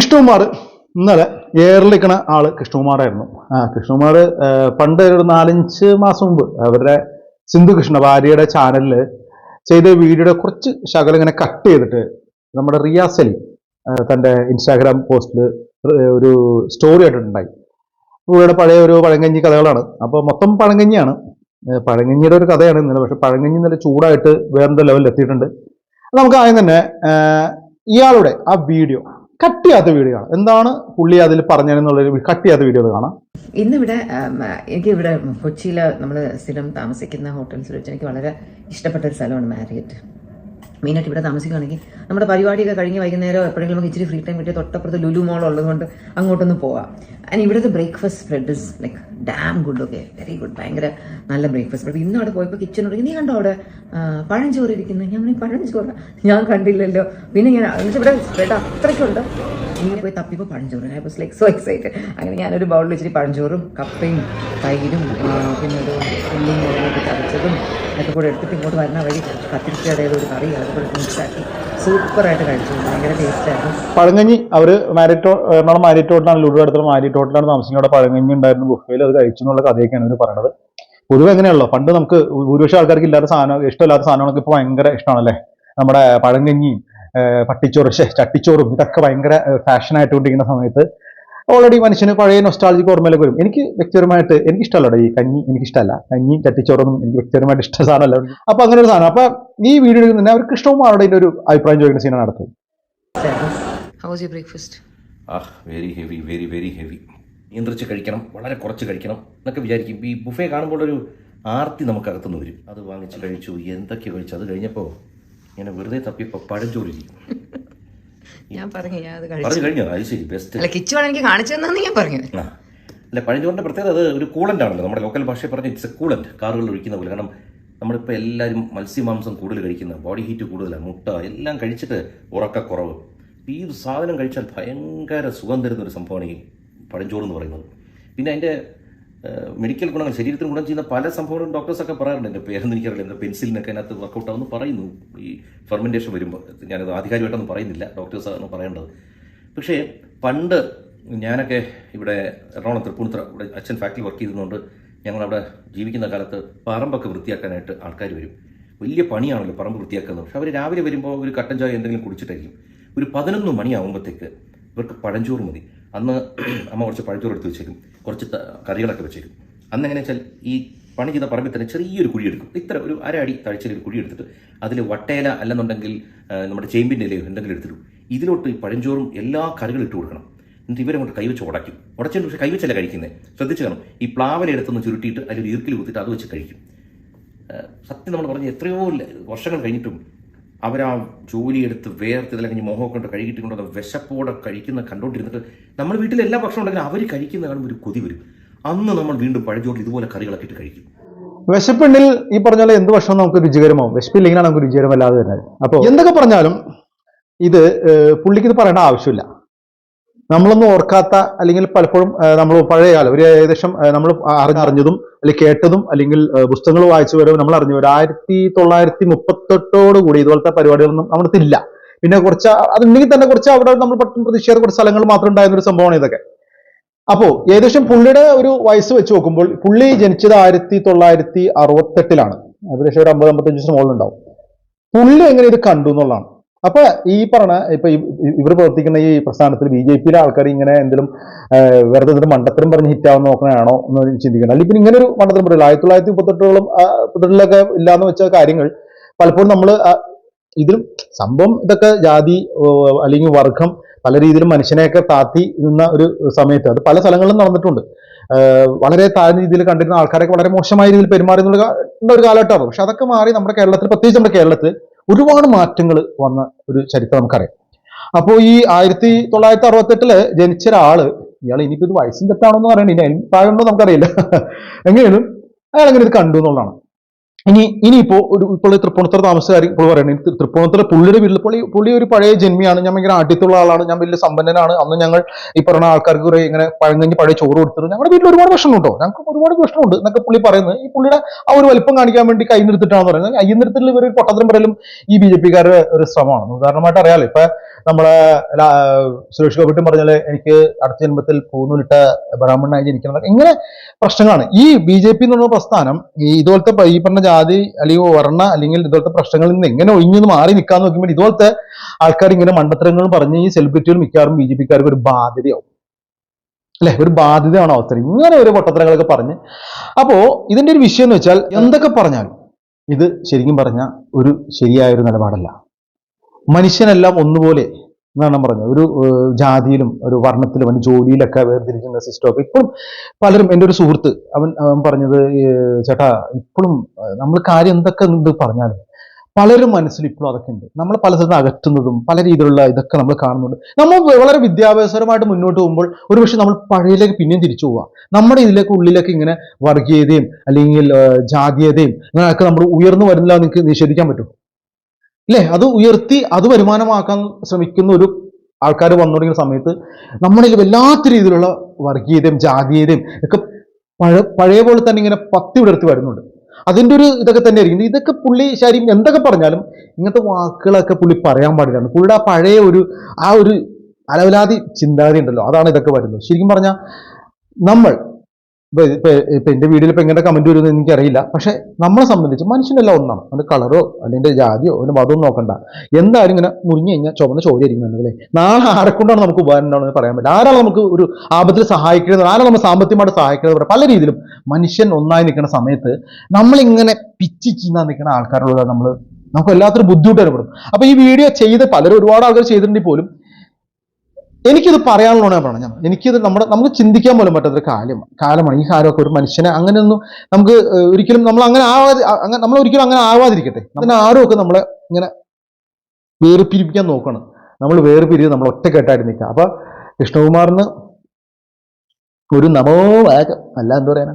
കൃഷ്ണകുമാർ. ഇന്നലെ എയറിലിരിക്കണ ആൾ കൃഷ്ണകുമാറായിരുന്നു. ആ കൃഷ്ണകുമാർ പണ്ട് ഒരു നാലഞ്ച് മാസം മുമ്പ് അവരുടെ സിന്ധു കൃഷ്ണ ഭാര്യയുടെ ചാനലിൽ ചെയ്ത വീഡിയോയുടെ കുറച്ച് ശകലം ഇങ്ങനെ കട്ട് ചെയ്തിട്ട് നമ്മുടെ റിയാസ് അലി ആ, തന്റെ ഇൻസ്റ്റാഗ്രാം പോസ്റ്റിൽ ഒരു സ്റ്റോറി ആയിട്ടുണ്ടായി ഇവിടെ പഴയ ഒരു പഴങ്കഞ്ഞി കഥകളാണ്. അപ്പോൾ മൊത്തം പഴങ്കഞ്ഞിയാണ്. പഴങ്കഞ്ഞിയുടെ ഒരു കഥയാണ് ഇന്നലെ. പക്ഷെ പഴങ്കഞ്ഞി നല്ല ചൂടായിട്ട് വേറെന്തോ ലെവലിൽ എത്തിയിട്ടുണ്ട്. നമുക്ക് ആദ്യം തന്നെ ഇയാളുടെ ആ വീഡിയോ കട്ട് ചെയ്യാത്ത വീഡിയോ ആണ്. എന്താണ് പുള്ളി അതിൽ പറഞ്ഞതെന്നുള്ളൊരു കട്ട് ചെയ്യാത്ത വീഡിയോ കാണാം. ഇന്നിവിടെ എനിക്ക് ഇവിടെ കൊച്ചിയിൽ നമ്മൾ സ്ഥിരം താമസിക്കുന്ന ഹോട്ടൽസ് വെച്ച് എനിക്ക് വളരെ ഇഷ്ടപ്പെട്ട ഒരു സ്ഥലമാണ് മാരിയറ്റ്. മെയിനായിട്ട് ഇവിടെ താമസിക്കുകയാണെങ്കിൽ നമ്മുടെ പരിപാടിയൊക്കെ കഴിഞ്ഞ് വൈകുന്നേരം എപ്പോഴെങ്കിലും നമുക്ക് ഇച്ചിരി ഫ്രീ ടൈം കിട്ടിയ തൊട്ടപ്പുറത്ത് ലുലു മോൾ ഉള്ളതുകൊണ്ട് അങ്ങോട്ടൊന്ന് പോവാം. ആൻഡ് ഇവിടുത്തെ breakfast spread is like damn good okay very good ഭയങ്കര നല്ല ബ്രേക്ക്ഫാസ്റ്റ് സ്പ്രെഡ് ഇന്ന് അവിടെ പോയപ്പോൾ കിച്ചണോട് നീ കണ്ടോ അവിടെ പഴഞ്ചോറ് ഇരിക്കുന്നത് ഞാൻ പഴഞ്ചോറ്? ഞാൻ കണ്ടില്ലല്ലോ. പിന്നെ ഞാൻ ഇവിടെ സ്പ്രെഡ് അത്രയ്ക്കുണ്ട് ഇങ്ങനെ പോയി തപ്പിപ്പോൾ പഴഞ്ചോറ്. I was like so excited അങ്ങനെ ഞാനൊരു ബൗളിൽ ഇച്ചിരി പഴഞ്ചോറും കപ്പയും തൈരും പിന്നെ ഒരു ഉള്ളിയും ചതച്ചതും ഒക്കെ കൂടെ എടുത്തിട്ട് ഇങ്ങോട്ട് വരുന്ന വഴി കത്തിരിക്കയുടെ ഒരു കറി അതുകൂടെ മിക്സാക്കി സൂപ്പറായിട്ട് കഴിച്ചു. ഭയങ്കര ടേസ്റ്റായിരുന്നു പഴങ്ങഞ്ഞി അവർ മാരിറ്റോ എറണാകുളം മാരിറ്റോട്ടിലാണ് ലുഡു അടുത്തുള്ള മാരിറ്റോട്ടിലാണ് താമസിക്കുന്നത്. അവിടെ പഴങ്ങഞ്ഞി ഉണ്ടായിരുന്നു. ബുഫയിൽ അത് കഴിച്ചു എന്നുള്ള കഥയൊക്കെയാണ് ഇവർ പറയുന്നത് പൊതുവെ എങ്ങനെയാണല്ലോ പണ്ട് നമുക്ക് ഭൂരിപക്ഷം ആൾക്കാർക്ക് ഇല്ലാത്ത സാധനം ഇഷ്ടമില്ലാത്ത സാധനങ്ങളൊക്കെ ഇപ്പോൾ ഭയങ്കര ഇഷ്ടമാണല്ലേ? നമ്മുടെ പഴങ്കഞ്ഞിയും ഏഹ് പട്ടിച്ചോറ് ചട്ടിച്ചോറും ഇതൊക്കെ ഭയങ്കര ഫാഷനായിട്ട് കൊണ്ടിരിക്കുന്ന സമയത്ത് ഓൾറെഡി മനുഷ്യന് പഴയ നൊസ്റ്റാളജിക്ക് ഓർമ്മയിലൊക്കെ വരും. എനിക്ക് വ്യക്തിപരമായിട്ട് എനിക്ക് ഇഷ്ടമല്ല ഈ കഞ്ഞി. എനിക്ക് ഇഷ്ടമല്ല കഞ്ഞി ചട്ടിച്ചോറൊന്നും എനിക്ക് വ്യക്തിപരമായിട്ട് ഇഷ്ട സാധനമല്ല. അപ്പൊ അങ്ങനെ ഒരു സാധനം. അപ്പൊ ഈ വീഡിയോയിൽ തന്നെ അവർ കൃഷ്ണകുമാരുടെ ഒരു അഭിപ്രായം ചോദിക്കുന്ന സീനാണ് അടുത്തത്. How was you breakfast ah very heavy very very heavy നിയന്ത്രിച്ച് കഴിക്കണം വളരെ കുറച്ച് കഴിക്കണം എന്നൊക്കെ വിചാരിക്കും. ഈ ബുഫേ കാണുമ്പോൾ ഒരു ആർത്തി നമുക്കകത്തുനിന്ന് വരും. അത് വാങ്ങിച്ച് കഴിച്ചു എന്തൊക്കെ കഴിച്ചു? അത് കഴിഞ്ഞപ്പോൾ ഇങ്ങനെ വെറുതെ തപ്പിയപ്പോൾ പഴഞ്ചോറ് ചെയ്യും ഞാൻ പറഞ്ഞു ഞാൻ അത് പറഞ്ഞു കഴിഞ്ഞോ? അത് ശരി ബെസ്റ്റ് അല്ല കിച്ചുവാണ് എനിക്ക് കാണിച്ചു തന്നെന്ന് ഞാൻ പറഞ്ഞു ആ. അല്ല പഴഞ്ചോറിന്റെ പ്രത്യേകത അത് ഒരു കൂളന്റ് ആണല്ലോ. നമ്മുടെ ലോക്കൽ ഭാഷയിൽ പറഞ്ഞ ഇറ്റ്സ് എ കൂളന്റ് കാറുകൾ ഒഴിക്കുന്ന പോലെ. കാരണം നമ്മളിപ്പോൾ എല്ലാവരും മത്സ്യമാംസം കൂടുതൽ കഴിക്കുന്ന ബോഡി ഹീറ്റ് കൂടുതലാണ് മുട്ട എല്ലാം കഴിച്ചിട്ട് ഉറക്കക്കുറവ്. ഈ സാധനം കഴിച്ചാൽ ഭയങ്കര സുഖം തരുന്ന ഒരു സംഭവമാണ് ഈ പഴഞ്ചോറ് എന്ന് പറയുന്നത്. പിന്നെ അതിന്റെ മെഡിക്കൽ ഗുണങ്ങൾ ശരീരത്തിന് ഗുണം ചെയ്യുന്ന പല സംഭവങ്ങളും ഡോക്ടേഴ്സൊക്കെ പറയാറുണ്ട്. എന്റെ പേരൊന്നും എനിക്കറിയില്ല. എന്റെ പെൻസിലിനൊക്കെ അതിനകത്ത് വർക്കൗട്ട് ആവുന്നു പറയുന്നു. ഈ ഫെർമെന്റേഷൻ വരുമ്പോൾ ഞാനത് ആധികാരികമായിട്ടൊന്നും പറയുന്നില്ല. ഡോക്ടേഴ്സാണ് പറയേണ്ടത്. പക്ഷേ പണ്ട് ഞാനൊക്കെ ഇവിടെ എറണാകുളം തൃപ്പൂണിത്തുറ ഇവിടെ അച്ഛൻ ഫാക്ടറി വർക്ക് ചെയ്തുകൊണ്ട് ഞങ്ങളവിടെ ജീവിക്കുന്ന കാലത്ത് പറമ്പൊക്കെ വൃത്തിയാക്കാനായിട്ട് ആൾക്കാർ വരും. വലിയ പണിയാണല്ലോ പറമ്പ് വൃത്തിയാക്കുന്നത്. പക്ഷെ അവർ രാവിലെ വരുമ്പോൾ ഒരു കട്ടൻ ചായ എന്തെങ്കിലും കുടിച്ചിട്ടായിരിക്കും. ഒരു പതിനൊന്ന് മണിയാകുമ്പോഴത്തേക്ക് ഇവർക്ക് പഴഞ്ചോറ് മതി. അന്ന് അമ്മ കുറച്ച് പഴുത്തൂർ എടുത്ത് വെച്ചേക്കും. കുറച്ച് കറികളൊക്കെ വെച്ചേക്കും. അന്ന് എങ്ങനെയാ വെച്ചാൽ ഈ പണി ചെയ്ത പറമ്പിൽ തന്നെ ചെറിയൊരു കുഴി എടുക്കും. ഇത്ര ഒരു അര അടി തഴിച്ച ഒരു കുഴി എടുത്തിട്ട് അതിൽ വട്ടയില അല്ലെന്നുണ്ടെങ്കിൽ നമ്മുടെ ചേമ്പിന്റെ ഇലയോ എന്തെങ്കിലും എടുത്തിടും. ഇതിലോട്ട് ഈ പഴഞ്ചോറും എല്ലാ കറികളും ഇട്ട് കൊടുക്കണം. എന്നിട്ട് ഇവരങ്ങോട്ട് കൈവച്ച് ഉടയ്ക്കും. ഉടച്ചിട്ട് പക്ഷേ കൈവച്ചല്ല കഴിക്കുന്നത് ശ്രദ്ധിച്ചു കാണും. ഈ പ്ലാവല എടുത്തൊന്ന് ചുരുട്ടിയിട്ട് അതിൽ ഈർക്കിൽ കുത്തിയിട്ട് അത് വെച്ച് കഴിക്കും. സത്യം നമ്മൾ പറഞ്ഞ് എത്രയോ വർഷങ്ങൾ കഴിഞ്ഞിട്ടും അവരാ ജോലിയെടുത്ത് വേർത്ത് ഇതെല്ലാം കഴിഞ്ഞ് മോഹമൊക്കെ കൊണ്ട് കഴുകിയിട്ട് കൊണ്ട് വിശപ്പോടെ കഴിക്കുന്ന കണ്ടുകൊണ്ടിരുന്നിട്ട് നമ്മൾ വീട്ടിൽ എല്ലാ ഭക്ഷണം ഉണ്ടെങ്കിലും അവർ കഴിക്കുന്ന കാണുമ്പോൾ ഒരു കൊതി വരും. അന്ന് നമ്മൾ വീണ്ടും പഴഞ്ചോട്ടിൽ ഇതുപോലെ കറികളൊക്കെ ഇട്ട് കഴിക്കും. വിശപ്പുണ്ടിൽ ഈ പറഞ്ഞ പോലെ എന്ത് ഭക്ഷണം നമുക്ക് രുചികരമാവും? വിശപ്പില്ലെങ്കിലാണ് നമുക്ക് രുചികരമല്ലാതെ വരുന്നത്. അപ്പോൾ എന്തൊക്കെ പറഞ്ഞാലും ഇത് പുള്ളിക്ക് ഇത് പറയേണ്ട ആവശ്യമില്ല. നമ്മളൊന്നും ഓർക്കാത്ത അല്ലെങ്കിൽ പലപ്പോഴും നമ്മൾ പഴയ കാലം ഒരു ഏകദേശം നമ്മൾ അറിഞ്ഞതും അല്ലെങ്കിൽ കേട്ടതും അല്ലെങ്കിൽ പുസ്തകങ്ങൾ വായിച്ചു വരും നമ്മൾ അറിഞ്ഞു. ഒരു ആയിരത്തി തൊള്ളായിരത്തി മുപ്പത്തെട്ടോട് കൂടി ഇതുപോലത്തെ പരിപാടികളൊന്നും നമ്മുടെ ഇല്ല പിന്നെ കുറച്ച് അതുണ്ടെങ്കിൽ തന്നെ കുറച്ച് അവിടെ നമ്മൾ പെട്ടെന്ന് പ്രതിഷേധ കുറച്ച് സ്ഥലങ്ങൾ മാത്രം ഉണ്ടായിരുന്ന ഒരു സംഭവമാണ് ഇതൊക്കെ. അപ്പോൾ ഏകദേശം പുള്ളിയുടെ ഒരു വയസ്സ് വെച്ച് നോക്കുമ്പോൾ പുള്ളി ജനിച്ചത് ആയിരത്തി തൊള്ളായിരത്തി അറുപത്തെട്ടിലാണ്. ഏകദേശം ഒരു അമ്പത് അമ്പത്തഞ്ച് ദിവസം മുകളിലുണ്ടാവും. പുള്ളി എങ്ങനെ ഇത് കണ്ടു എന്നുള്ളതാണ്. അപ്പൊ ഈ പറഞ്ഞ ഇപ്പൊ ഇവർ പ്രവർത്തിക്കുന്ന ഈ പ്രസ്ഥാനത്തിൽ ബി ജെ പിയിലെ ആൾക്കാർ ഇങ്ങനെ എന്തെങ്കിലും വെറുതെ ഇതിന് മണ്ടത്തരം പറഞ്ഞ് ഹിറ്റാവുന്ന നോക്കണാണോ എന്ന് ചിന്തിക്കണം. അല്ലെങ്കിൽ ഇങ്ങനെ ഒരു മണ്ടത്തരം പറയില്ല ആയിരത്തി തൊള്ളായിരത്തി മുപ്പത്തെട്ടോളം മുപ്പത്തെട്ടിലൊക്കെ ഇല്ലാന്ന് വെച്ച കാര്യങ്ങൾ പലപ്പോഴും നമ്മൾ ഇതിലും സംഭവം ഇതൊക്കെ ജാതി അല്ലെങ്കിൽ വർഗം പല രീതിയിലും മനുഷ്യനെയൊക്കെ താത്തി നിന്ന ഒരു സമയത്ത് അത് പല സ്ഥലങ്ങളിലും നടന്നിട്ടുണ്ട്. വളരെ താഴ്ന്ന രീതിയിൽ കണ്ടിരുന്ന ആൾക്കാരൊക്കെ വളരെ മോശമായ രീതിയിൽ പെരുമാറി എന്നുള്ള ഒരു കാലഘട്ടമാണ്. പക്ഷെ അതൊക്കെ മാറി നമ്മുടെ കേരളത്തിൽ പ്രത്യേകിച്ച് നമ്മുടെ കേരളത്തിൽ ഒരുപാട് മാറ്റങ്ങൾ വന്ന ഒരു ചരിത്രം നമുക്കറിയാം. അപ്പോൾ ഈ ആയിരത്തി തൊള്ളായിരത്തി അറുപത്തെട്ടിൽ ജനിച്ച ഒരാൾ ഇയാൾ ഇനിയിപ്പോ ഇത് വയസ്സും തെറ്റാണോ എന്ന് അതിന് പ്രായമുണ്ടോ നമുക്കറിയില്ല. എങ്ങനെയാണ് അയാൾ അങ്ങനെ ഇത് കണ്ടു എന്നുള്ളതാണ്. ഇനി ഇനിയിപ്പോ ഒരു ഇപ്പോൾ തൃപ്പൂണിത്തറ താമസക്കാരി ഇപ്പോൾ പറയുന്നത് തൃപ്പൂണിത്തറ പുള്ളിയുടെ വീട്ടിൽ പുള്ളി പുള്ളി ഒരു പഴയ ജന്മിയാണ് ഞാൻ ഭയങ്കര ആട്ടിത്തുള്ള ആളാണ് ഞാൻ വലിയ സമ്പന്നനാണ്. അന്ന് ഞങ്ങൾ ഈ പറഞ്ഞ ആൾക്കാർക്ക് കുറെ ഇങ്ങനെ പഴങ്കഞ്ഞി പഴയ ചോറ് കൊടുത്തിരുന്നു. ഞങ്ങളുടെ വീട്ടിൽ ഒരുപാട് പ്രശ്നം ഉണ്ടോ? ഞങ്ങൾക്ക് ഒരുപാട് പ്രശ്നമുണ്ട് എന്നൊക്കെ പുള്ളി പറയുന്നത്. ഈ പുള്ളിയുടെ ആ ഒരു വലിപ്പം കാണിക്കാൻ വേണ്ടി കൈ നിർത്തിട്ടാണെന്ന് പറയുന്നത്. കൈ നിർത്തിൽ ഇവർ പൊട്ടത്തരം പറയലും ഈ ബി ജെ പിക്കാരുടെ ഒരു ശ്രമമാണ്. ഉദാഹരണമായിട്ട് അറിയാലോ ഇപ്പൊ നമ്മളെ സുരേഷ് ഗോപിട്ടും പറഞ്ഞാൽ എനിക്ക് അടുത്ത ജന്മത്തിൽ പൂന്നൂലിട്ട ബ്രാഹ്മണനായി ജനിക്കണം ഇങ്ങനെ പ്രശ്നങ്ങളാണ്. ഈ ബി ജെ പി എന്നുള്ള പ്രസ്ഥാനം ഈ ഇതുപോലത്തെ ഈ പറഞ്ഞ ജാതി അല്ലെങ്കിൽ വർണ അല്ലെങ്കിൽ ഇതുപോലത്തെ പ്രശ്നങ്ങളിൽ നിന്ന് എങ്ങനെ ഒഴിഞ്ഞു മാറി നിൽക്കാൻ നോക്കുമ്പോൾ ഇതുപോലത്തെ ആൾക്കാർ ഇങ്ങനെ മണ്ടത്തരങ്ങളും പറഞ്ഞ് ഈ സെലിബ്രിറ്റികൾ മിക്കവാറും ബി ജെ പിക്കാർക്ക് ഒരു ബാധ്യതയാവും. അല്ലെ? ഒരു ബാധ്യതയാണ് അവസരം ഇങ്ങനെ ഒരു പൊട്ടത്തരങ്ങളൊക്കെ പറഞ്ഞ്. അപ്പോ ഇതിന്റെ ഒരു വിഷയം എന്ന് വെച്ചാൽ എന്തൊക്കെ പറഞ്ഞാലും ഇത് ശരിക്കും പറഞ്ഞ ഒരു ശരിയായ ഒരു നിലപാടല്ല. മനുഷ്യനെല്ലാം ഒന്നുപോലെ എന്നാണ് പറഞ്ഞത്. ഒരു ജാതിയിലും ഒരു വർണത്തിലും അവൻ ജോലിയിലൊക്കെ വേർതിരിക്കുന്ന സിസ്റ്റമൊക്കെ ഇപ്പോഴും പലരും എന്റെ ഒരു സുഹൃത്ത് അവൻ അവൻ പറഞ്ഞത് ചേട്ടാ ഇപ്പോഴും നമ്മൾ കാര്യം എന്തൊക്കെ ഉണ്ട് പറഞ്ഞാലും പലരും മനസ്സിൽ ഇപ്പോഴും അതൊക്കെ ഉണ്ട്. നമ്മൾ പല സ്ഥലത്ത് അകറ്റുന്നതും പല രീതിയിലുള്ള ഇതൊക്കെ നമ്മൾ കാണുന്നുണ്ട്. നമ്മൾ വളരെ വിദ്യാഭ്യാസപരമായിട്ട് മുന്നോട്ട് പോകുമ്പോൾ ഒരുപക്ഷെ നമ്മൾ പഴയതിലേക്ക് പിന്നെയും തിരിച്ചു പോവാം. നമ്മുടെ ഇതിലേക്ക് ഉള്ളിലേക്ക് ഇങ്ങനെ വർഗീയതയും അല്ലെങ്കിൽ ജാതീയതയും അങ്ങനെയൊക്കെ നമ്മൾ ഉയർന്നു വരുന്നില്ല നിങ്ങൾക്ക് നിഷേധിക്കാൻ പറ്റും അല്ലേ അത് ഉയർത്തി അത് വരുമാനമാക്കാൻ ശ്രമിക്കുന്ന ഒരു ആൾക്കാർ വന്നു തുടങ്ങിയ സമയത്ത് നമ്മളിൽ വല്ലാത്ത രീതിയിലുള്ള വർഗീയതയും ജാതീയതയും ഒക്കെ പഴ പഴയ പോലെ തന്നെ ഇങ്ങനെ പത്തി വിടർത്തി വരുന്നുണ്ട്. അതിന്റെ ഒരു ഇതൊക്കെ തന്നെ ആയിരിക്കും. ഇതൊക്കെ പുള്ളി ശരി എന്തൊക്കെ പറഞ്ഞാലും ഇങ്ങനത്തെ വാക്കുകളൊക്കെ പുള്ളി പറയാൻ പാടില്ലാണ് പുള്ളിയുടെ ആ പഴയ ഒരു ആ ഒരു അലവലാതി ചിന്താഗതി ഉണ്ടല്ലോ. അതാണ് ഇതൊക്കെ വരുന്നത്. ശരിക്കും പറഞ്ഞാൽ നമ്മൾ ഇപ്പൊ ഇപ്പൊ എന്റെ വീഡിയോയിൽ ഇപ്പൊ എങ്ങനെ കമന്റ് വരുമെന്ന് എനിക്കറിയില്ല. പക്ഷെ നമ്മളെ സംബന്ധിച്ച് മനുഷ്യനെല്ലാം ഒന്നാണ്. അവന്റെ കളറോ അല്ലെങ്കിൽ ജാതിയോ അവന്റെ മതമോ നോക്കണ്ട. എന്തായാലും ഇങ്ങനെ മുറിഞ്ഞു കഴിഞ്ഞാൽ ചുവന്ന ചോദ്യമായിരിക്കും അല്ലേ? നാളെ ആരെക്കൊണ്ടാണ് നമുക്ക് ഉപകാരം ഉണ്ടാവുന്നത് പറയാൻ പറ്റില്ല. ആരാണ് നമുക്ക് ഒരു ആപത്തിൽ സഹായിക്കുന്നത് ആരാണ് നമ്മൾ സാമ്പത്തികമായിട്ട് സഹായിക്കുന്നത്. പല രീതിയിലും മനുഷ്യൻ ഒന്നായി നിൽക്കുന്ന സമയത്ത് നമ്മളിങ്ങനെ പിച്ചി ചീന്നാൻ നിൽക്കുന്ന ആൾക്കാരുള്ളത് നമ്മൾ നമുക്ക് എല്ലാത്തിനും ബുദ്ധിമുട്ട് അനുഭവപ്പെടും. അപ്പൊ ഈ വീഡിയോ ചെയ്ത് പലരും ഒരുപാട് ആൾക്കാർ ചെയ്തിട്ടുണ്ടെങ്കിൽ പോലും എനിക്കിത് പറയാനുള്ളതാണ് ഞാൻ പറഞ്ഞത്. എനിക്കിത് നമ്മുടെ നമുക്ക് ചിന്തിക്കാൻ പോലും പറ്റാത്തൊരു കാലം കാലമാണ്. ഈ കാലമൊക്കെ ഒരു മനുഷ്യനെ അങ്ങനെയൊന്നും നമുക്ക് ഒരിക്കലും നമ്മൾ അങ്ങനെ ആവാതെ അങ്ങനെ നമ്മൾ ഒരിക്കലും അങ്ങനെ ആവാതിരിക്കട്ടെ. അങ്ങനെ ആരും ഒക്കെ നമ്മളെ ഇങ്ങനെ വേർപിരിപ്പിക്കാൻ നോക്കണം. നമ്മൾ വേർപിരിത് നമ്മൾ ഒറ്റക്കെട്ടായിട്ട് നിൽക്കുക. അപ്പൊ കൃഷ്ണകുമാറിന് ഒരു നമോ അല്ല എന്താ പറയാനാ?